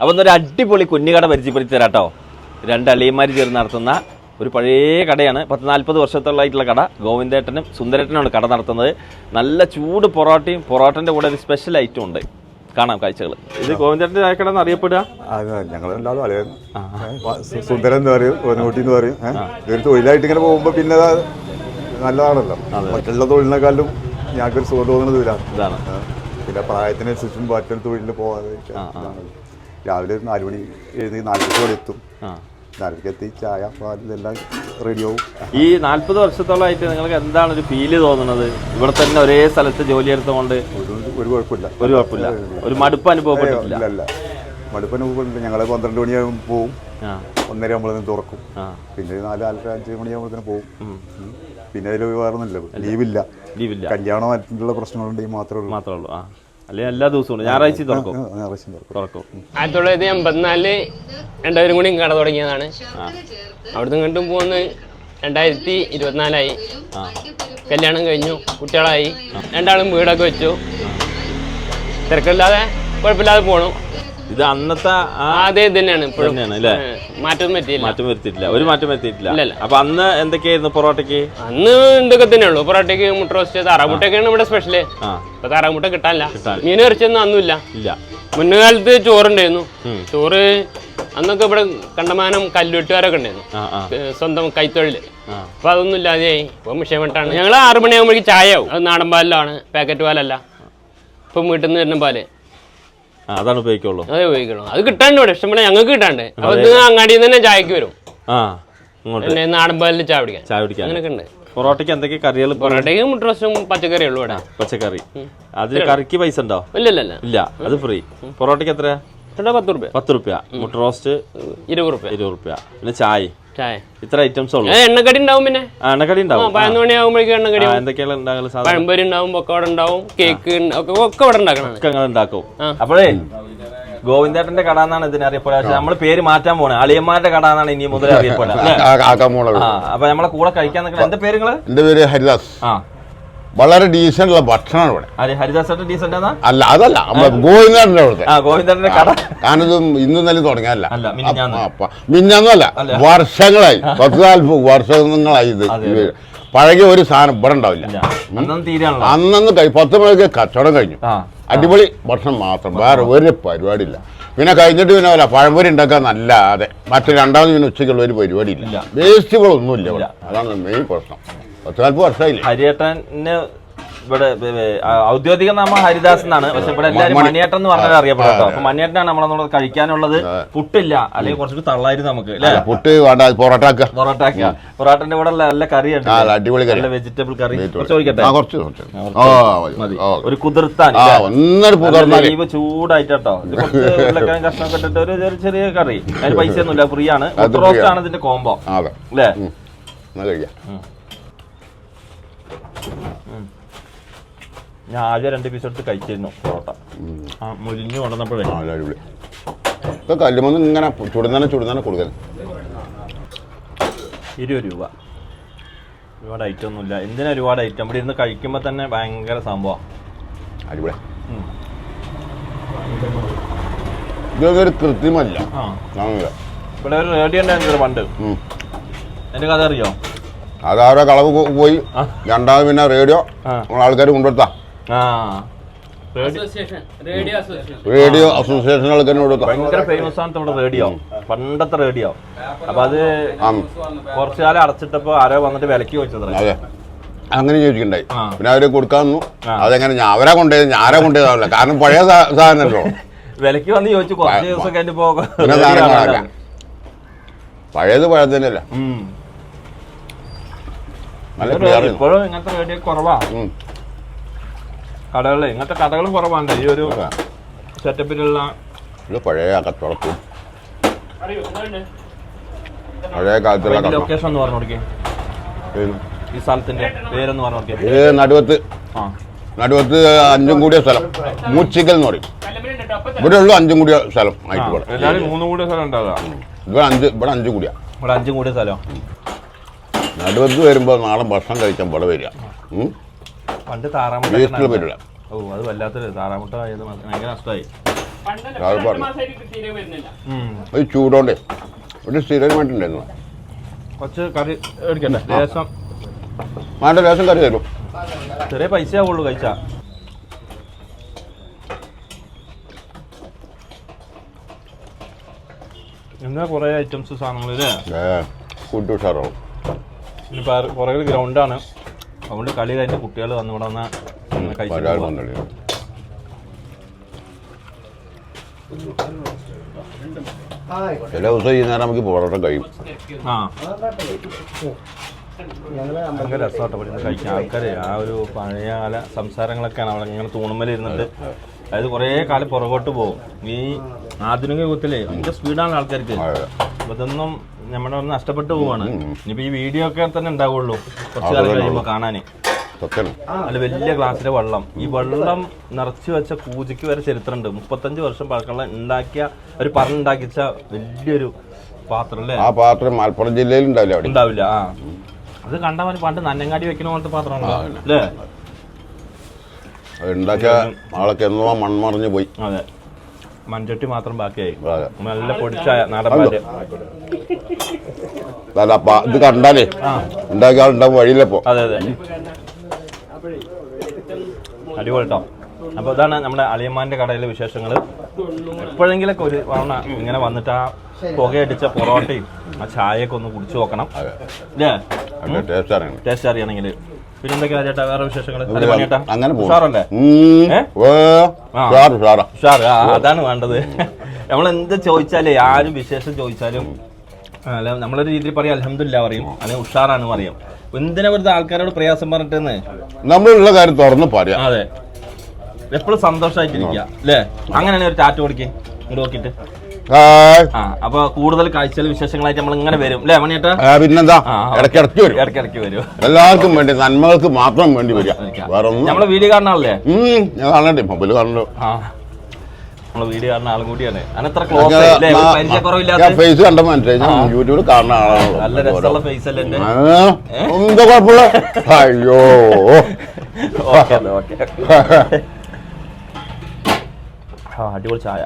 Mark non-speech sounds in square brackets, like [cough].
അപ്പോൾ ഇന്നൊരു അടിപൊളി കുഞ്ഞുകട പരിചയപ്പെടുത്തി തരാം കേട്ടോ രണ്ട് അളിയന്മാർ ചേർന്ന് നടത്തുന്ന ഒരു പഴയ കടയാണ്. പത്ത് നാൽപ്പത് വർഷത്തോളമായിട്ടുള്ള കട. ഗോവിന്ദേട്ടനും സുന്ദരേട്ടനുമാണ് കട നടത്തുന്നത്. നല്ല ചൂട് പൊറോട്ടയും പൊറോട്ടന്റെ കൂടെ ഒരു സ്പെഷ്യൽ ഐറ്റം ഉണ്ട്. കാണാം കാഴ്ചകൾ ഇത് ഗോവിന്ദേട്ടന്റെ ചായക്കട എന്ന് അറിയപ്പെടുക? അത് ഞങ്ങൾ എല്ലാവരും അലയ സുന്ദരൻ എന്ന് പറയും ഓനൂട്ടി എന്ന് പറയും. ഒരു തൊഴിലായിട്ട് ഇങ്ങനെ പോകുമ്പോൾ പിന്നെ നല്ലതാണല്ലോ. മറ്റുള്ള തൊഴിലിനെക്കാളും ഞങ്ങൾക്കൊരു സുഖം തോന്നുന്നത് ഇതാണ്. ഇതാണ് പിന്നെ പ്രായത്തിനനുസരിച്ചും മറ്റൊരു തൊഴിലിൽ പോകാതെ. രാവിലെ ഒരു നാല് മണി എഴുതി നാലരയ്ക്ക് ഇവിടെ എത്തും. ചായ പാൽ ഇതെല്ലാം റെഡിയാവും ഈ നാല്പത് വർഷത്തോളമായിട്ട് നിങ്ങൾക്ക് എന്താണ് ഒരു ഫീൽ തോന്നുന്നത്? ഇവിടെ തന്നെ ഒരേ സ്ഥലത്ത് ജോലി എടുത്തുകൊണ്ട് ഒരു കുഴപ്പമില്ല. ഒരു കുഴപ്പമില്ല. ഒരു മടുപ്പ് ഇല്ല ഞങ്ങൾ പോകുന്നുണ്ട് ഞങ്ങൾ പന്ത്രണ്ട് മണിയാകുമ്പോൾ പോവും. ഒന്നര ആകുമ്പോഴത്തേനും തുറക്കും. പിന്നെ നാല് നാലര അഞ്ച് മണിയാകുമ്പോഴത്തേനും പോവും. പിന്നെ അതിൽ വേറൊന്നുമില്ല. ലീവില്ല. ലീവില്ല. കല്യാണം മറ്റുള്ള പ്രശ്നങ്ങളുണ്ടെങ്കിൽ മാത്രമേ ഉള്ളൂ. മാത്രമേ ഉള്ളൂ. ആ. അല്ലെങ്കിൽ എല്ലാ ദിവസവും ഞായറാഴ്ച തുറക്കും. ഞായറാഴ്ച ആയിരത്തി തൊള്ളായിരത്തി എൺപത്തിനാലിൽ രണ്ടുപേരും കൂടി കട തുടങ്ങിയതാണ്. അവിടുന്ന് കണ്ടും പോകുന്ന രണ്ടായിരത്തി ഇരുപത്തിനാലായി കല്യാണം കഴിഞ്ഞു കുട്ടികളായി. രണ്ടാളും വീടൊക്കെ വെച്ചു. തിരക്കില്ലാതെ കുഴപ്പമില്ലാതെ പോണു. ഇത് അന്നത്തെ അതേ തന്നെയാണ് ഇപ്പോഴും തന്നെയാണ് അല്ലേ? മാറ്റം പറ്റിയില്ല മാറ്റം വരുത്തിയിട്ടില്ല. ഒരു മാറ്റം വരുത്തിയിട്ടില്ല. അപ്പൊ അന്ന് എന്തൊക്കെയായിരുന്നു പൊറോട്ടയ്ക്ക്? അന്ന് എന്തൊക്കെ തന്നെയുള്ളൂ പൊറോട്ടയ്ക്ക് മുട്ട റോസ്റ്റ് താറാമുട്ടയൊക്കെയാണ് ഇവിടെ സ്പെഷ്യൽ ഇപ്പൊ താറാമുട്ട കിട്ടാനില്ല. മീൻ ഇറച്ചിയൊന്നും അന്നുമില്ല. ഇല്ല. മുൻകാലത്ത് ചോറുണ്ടായിരുന്നു. ചോറ് അന്നൊക്കെ ഇവിടെ കണ്ടമാനം കല്ലുവെട്ടുകാരൊക്കെ ഉണ്ടായിരുന്നു. സ്വന്തം കൈത്തൊഴിൽ അപ്പൊ അതൊന്നും ഇല്ലാതെയായി. ഇപ്പൊ മിഷമിട്ടാണ് ഞങ്ങൾ ആറു മണിയാകുമ്പോഴേക്ക് ചായ ആവും. അത് നാടൻ പാലിലാണ്. പാക്കറ്റ് പാലല്ല. ഇപ്പം വീട്ടിൽ നിന്ന് വരുന്ന പാൽ. അതാണ് ഉപയോഗിക്കുള്ളൂ. അത് ഉപയോഗിക്കണം. അത് കിട്ടാണ്ട് ഇവിടെ. ഇഷ്ടംപോലെ ഞങ്ങൾക്ക് കിട്ടാണ്ട്. അപ്പൊ ഇത് അങ്ങാടിയിൽ തന്നെ ചായക്ക് വരും. ആ പിന്നെ നാടൻ പാലിൽ ചായ പിടിക്കാൻ ചായ പിടിക്കാൻ അങ്ങനെയൊക്കെ ഉണ്ട്. പൊറോട്ടയ്ക്ക് എന്തൊക്കെ കറികൾ പൊറോട്ടയ്ക്ക് മുട്ട റോസ്റ്റും പച്ചക്കറി ഉള്ളു ഇവിടെ. പച്ചക്കറി. അതിൽ കറിക്ക് പൈസ ഉണ്ടോ? ഇല്ല ഇല്ല അത് ഫ്രീ. പൊറോട്ടയ്ക്ക് എത്ര? ചേട്ടാ പത്ത് റുപ്യ. പത്ത് റുപ്യ. മുട്ട റോസ്റ്റ് ഇരുപത് റുപ്യ. ഇരുപത് റുപ്യ. പിന്നെ ചായ. ചായ ഇത്ര ഐറ്റംസ് ഉള്ളൂ എണ്ണക്കടി ഉണ്ടാവും പിന്നെ എണ്ണക്കടി ഉണ്ടാവും പതിനൊന്ന് മണിയാകുമ്പോഴേക്കും എണ്ണക്കടി ആ, ആവും. എന്തൊക്കെയാണ് ഉണ്ടാകൽ പഴംപൊരി ഉണ്ടാവും പൊക്കവട ഉണ്ടാവും കേക്ക് ഒക്കെ ഒക്കെ ഇവിടെ ഉണ്ടാക്കണം ഒക്കെ ഞങ്ങൾ ഉണ്ടാക്കും. അപ്പോഴേ ഗോവിന്ദേട്ടന്റെ കട എന്നാണ് ഇതിനെ അറിയപ്പെടുക പക്ഷെ നമ്മൾ പേര് മാറ്റാൻ പോണേ അളിയന്മാരുടെ കട എന്നാണ് ഇനി മുതൽ അറിയപ്പെടുക അപ്പൊ നമ്മളെ കൂടെ കഴിക്കാൻ നിൽക്കുന്ന എന്താ പേര് എന്റെ പേര് ഹരിദാസ് ആ വളരെ ഡീസെന്റ് ഉള്ള ഭക്ഷണമാണ് ഇവിടെ. അല്ല അതല്ല നമ്മളെ ഗോവിന്ദന്റെ അവിടുത്തെ. ഗോവിന്ദന്റെ കട. ഇന്ന് തന്നെ തുടങ്ങിയല്ല. മിന്നൊന്നുമല്ല വർഷങ്ങളായി. പത്ത് നാൽപ്പത് വർഷങ്ങളായി ഇത്. പഴകിയ ഒരു സാധനം ഇവിടെ ഉണ്ടാവില്ല. അന്നു അന്നന്ന് കഴി പത്ത് മണിക്ക് കച്ചവടം കഴിഞ്ഞു. അടിപൊളി ഭക്ഷണം മാത്രം വേറെ ഒരു പരിപാടിയില്ല. പിന്നെ കഴിഞ്ഞിട്ട് പിന്നെ അല്ല പഴംപൊരി ഉണ്ടാക്കാൻ നല്ലാതെ. മറ്റു രണ്ടാമത് പിന്നെ ഉച്ചയ്ക്കുള്ള ഒരു പരിപാടിയില്ല. വേസ്റ്റുകളൊന്നുമില്ല ഇവിടെ. അതാണ് മെയിൻ പ്രശ്നം. പത്ത് നാൽപ്പത് വർഷമായില്ലേ ഹരിയേട്ടന് ഇവിടെ ഔദ്യോഗിക നാമം ഹരിദാസ് എന്നാണ്. പക്ഷെ ഇവിടെ എല്ലാവരും മണിയേട്ടൻ എന്ന് പറഞ്ഞാൽ അറിയപ്പെടാം അപ്പൊ മണിയേട്ടനാണ് നമ്മളെ കഴിക്കാനുള്ളത്. പുട്ടില്ല. അല്ലെങ്കിൽ കുറച്ചുകൂടി തള്ളായിരുന്നു നമുക്ക് പുട്ട് വേണ്ട പൊറോട്ടാക്ക പൊറോട്ട പൊറോട്ടന്റെ കൂടെ നല്ല- കറി അടിപൊളി കറി. വെജിറ്റബിൾ കറി. ചോദിക്കട്ടെ കുറച്ച് കുറച്ച് ഒരു കുതിർത്താൻ ഒന്നൊരു ലീവ് ചൂടായിട്ടോ കുറച്ച് ഉരുളക്കിഴങ്ങ് കഷ്ണം ഇട്ടിട്ട് ഒരു ചെറിയ ചെറിയ കറി. അതിന് പൈസ ഒന്നുമില്ല ഫ്രീ ആണ് റോസ്റ്റ് ആണ്. ഇതിന്റെ കോംബോ അല്ലേ. കഴിക്കാം. ഞാൻ ആദ്യം രണ്ട് പീസ് എടുത്ത് കഴിച്ചിരുന്നു പൊറോട്ട. ആ മുരിഞ്ഞു കൊണ്ടുവന്നപ്പോഴേ. ആ നല്ല അടിപൊളി. ഇപ്പൊ കല്ലുമൊന്നും ഇങ്ങനെ ചുടുന്നനെ ചുടുന്നനെ കൊടുക്കൽ ഇരുപത് രൂപ. ഒരുപാട് ഐറ്റം ഒന്നുമില്ല. എന്തിനാ ഒരുപാട് ഐറ്റം ഇവിടെ ഇരുന്ന് കഴിക്കുമ്പോൾ തന്നെ ഭയങ്കര സംഭവമാണ് അടിപൊളി. ഇതൊക്കെ ഒരു ആ. കാണുന്നില്ല. ഇവിടെ ഒരു റേഡിയോ ഉണ്ടായിരുന്നു പണ്ട്. ഉം. എന്റെ കഥ അറിയോ? അത് അവരെ കളവ് പോയി. രണ്ടാമത് പിന്നെ റേഡിയോ. നമ്മൾ ആൾക്കാർ കൊണ്ടുകൊടുത്താ ആ. Radio association. ആൾക്കാർ ഭയങ്കര ഫേമസ് ആണ് നമ്മുടെ റേഡിയോ. പണ്ടത്തെ റേഡിയോ. അപ്പൊ അത് കുറച്ചു കാലം അടച്ചിട്ടപ്പോ ആരോ വന്നിട്ട് വിലക്ക് വെച്ചത് അതെ. അങ്ങനെ ചോദിച്ചിട്ടുണ്ടായി. പിന്നെ അവർ കൊടുക്കാന്നു. അതെങ്ങനെ ഞാൻ അവരെ കൊണ്ടുപോയത്? ഞാനാ കൊണ്ടുപോയതാവില്ല കാരണം പഴയ സാധനമല്ലോ. വിലക്ക് വന്ന് ചോദിച്ചു. കുറച്ച് ദിവസം കഴിഞ്ഞ് പോ പിന്നെ സാധനം പഴയത് പഴയത് തന്നെയല്ല ഉം. നല്ല ക്ലിയർ ഇപ്പോഴും ഇങ്ങനത്തെ റേഡിയോ കുറവാ. കടകളിൽ ഇങ്ങനത്തെ കടകളും കുറവാണ്. ഈ ഒരു സെറ്റപ്പിലുള്ള ഇത് പഴയ കച്ചവടത്തും പഴയ കാലത്തുള്ള ലൊക്കേഷൻ എന്ന് പറഞ്ഞു കൊടുക്കേ. ഈ സ്ഥലത്തിന്റെ പേരെന്ന് പറഞ്ഞു കൊടുക്കേ. ഇത് നടുവത്ത്. ആ. നടുവത്ത് അഞ്ചും കൂടിയ സ്ഥലം. മൂച്ചിക്കൽ എന്ന് പറയും. ഇവിടെ ഉള്ളു അഞ്ചും കൂടിയ സ്ഥലം ആയിട്ട് ഇവിടെ. എല്ലാവരും മൂന്നും കൂടിയ സ്ഥലം ഉണ്ടാവുക ഇവിടെ അഞ്ച് ഇവിടെ അഞ്ചും കൂടിയ. ഇവിടെ അഞ്ചും കൂടിയ സ്ഥലം. നടുവത്ത് വരുമ്പോൾ നാളെ ഭക്ഷണം കഴിക്കാൻ ഇവിടെ വരിക. പണ്ട് താറാമുട്ട വേസ്റ്റിൽ വരില്ല ഓ അത് വല്ലാത്തൊരു താറാമുട്ട ആയത് ഭയങ്കര നഷ്ടമായി. അത് ചൂടോണ്ടേ. ഒരു സ്ഥിരമായിട്ടുണ്ടായിരുന്നു കുറച്ച് കറി എടുക്കണ്ടേ? ലേശം. മാന്റെ ലേശം കറി തരും. ചെറിയ പൈസ ആവുള്ളൂ കഴിച്ചാ. എന്നാ കുറേ ഐറ്റംസ് സാധനങ്ങൾ ഫുഡ് ഉഷാറാവും. ഇനിയിപ്പോൾ പുറകിൽ ഗ്രൗണ്ടാണ്. അതുകൊണ്ട് കളി കഴിഞ്ഞ കുട്ടികൾ വന്നു ഇവിടെ വന്ന കഴിച്ചു ഒരാൾ വന്നില്ല ചില ദിവസം ഈ നേരം നമുക്ക് പൊറോട്ട കഴിയും. ആ. ഭയങ്കര രസമായിട്ട് പഠിക്കുന്നത് കഴിക്കാൻ. ആൾക്കാരെ ആ ഒരു പഴയകാല സംസാരങ്ങളൊക്കെയാണ് അവിടെ ഇങ്ങനെ തൂണുമല ഇരുന്നിട്ട് അതായത് കുറേ കാലം പുറകോട്ട് പോകും. ഈ ആധുനിക യുഗത്തിലെ ഭയങ്കര സ്പീഡാണ് ആൾക്കാർക്ക്. ഇതൊന്നും നമ്മുടെ ഒന്ന് നഷ്ടപ്പെട്ടു പോവാണ്. ഇനിയിപ്പോ ഈ വീഡിയോ ഒക്കെ തന്നെ ഉണ്ടാവുള്ളൂ. കുറച്ച് കാലം കഴിയുമ്പോ കാണാനേ. അല്ല വലിയ ഗ്ലാസ്സിലെ വെള്ളം. ഈ വെള്ളം നിറച്ചു വെച്ച പൂജയ്ക്ക് വരെ ചരിത്രമുണ്ട്. മുപ്പത്തഞ്ച് വർഷം പഴക്കമുള്ള ഉണ്ടാക്കിയ ഒരു പറഞ്ഞുണ്ടാക്കിച്ച വലിയൊരു പാത്രം അല്ലേ? ആ പാത്രം മലപ്പുറം ജില്ലയിൽ ഉണ്ടാവില്ല അവിടെ. ഉണ്ടാവില്ല. ആ. അത് കണ്ടാൽ മതി പണ്ട് നന്നങ്ങാടി വെക്കണ പോലത്തെ പാത്രമാണ് അല്ലേ? ഉണ്ടാക്കിയ ആളൊക്കെ എന്നോ മൺമറിഞ്ഞു പോയി. അതെ. മൺചട്ടി മാത്രം ബാക്കിയായി. നല്ല പൊടിച്ചായ നാടൻ അല്ല ഇത് കണ്ടാലേ. ഉണ്ടാക്കിയ ആളുണ്ടാവും വഴിയിലപ്പോ അതെ അതെ. അടിപൊളി കേട്ടോ അപ്പോൾ ഇതാണ് നമ്മുടെ അളിയമ്മാന്റെ കടയിലെ വിശേഷങ്ങൾ എപ്പോഴെങ്കിലൊക്കെ ഒരു തവണ ഇങ്ങനെ വന്നിട്ട് ആ പുകയടിച്ച പൊറോട്ടയും ആ ചായയൊക്കെ ഒന്ന് കുടിച്ചു നോക്കണം. അല്ലേ ടേസ്റ്റ് അറിയണമെങ്കിൽ പിന്നെ എന്തൊക്കെയാ ചേട്ടാ? വേറെ വിശേഷങ്ങൾ അങ്ങനെ ഉഷാറല്ലേ. ഉഷാറ്. അതാണ് വേണ്ടത്. നമ്മൾ എന്ത് ചോദിച്ചാലേ ആരും വിശേഷം ചോദിച്ചാലും അല്ല നമ്മളൊരു രീതിയിൽ പറയും അലഹമില്ല പറയും അല്ലെങ്കിൽ ഉഷാറാണ് പറയും. എന്തിനാ വെറുതെ ആൾക്കാരോട് പ്രയാസം പറഞ്ഞിട്ടെന്ന്? നമ്മളുള്ള കാര്യം തുറന്ന് പറയാം. അതെ. എപ്പോഴും സന്തോഷമായിട്ടിരിക്കുക അല്ലേ? അങ്ങനെയാണ് ഒരു ടാറ്റ് കൊടുക്കേ. നോക്കിയിട്ട്. അപ്പൊ കൂടുതൽ കാഴ്ചകൾ വിശേഷങ്ങളായിട്ട് നമ്മൾ ഇങ്ങനെ വരും. അല്ലേ മണിയേട്ടാ? പിന്നെന്താ? ഇടയ്ക്ക്. ഇടയ്ക്കിടയ്ക്ക് വരും. ഇടയ്ക്കിടയ്ക്ക് വരും. എല്ലാവർക്കും വേണ്ടി നന്മകൾക്ക് മാത്രം വേണ്ടി വരിക. വേറെ നമ്മളെ വീഡിയോ കാണാനല്ലേ ഞാൻ കാണണ്ടേ മൊബൈൽ കാണല്ലോ വീഡിയോ കാണുന്ന ആളും കൂടിയാണ്. ക്ലോസ് ഫേസ് കണ്ട മനസ്സിലായി ഞാൻ യൂട്യൂബിൽ കാണുന്ന ആളാണല്ലോ. നല്ല രസമുള്ള ഫേസ് അല്ലേ എന്റെ എന്താ കുഴപ്പമില്ല? അയ്യോ. [laughs] Okay okay. [laughs] അടിപൊളി ചായ.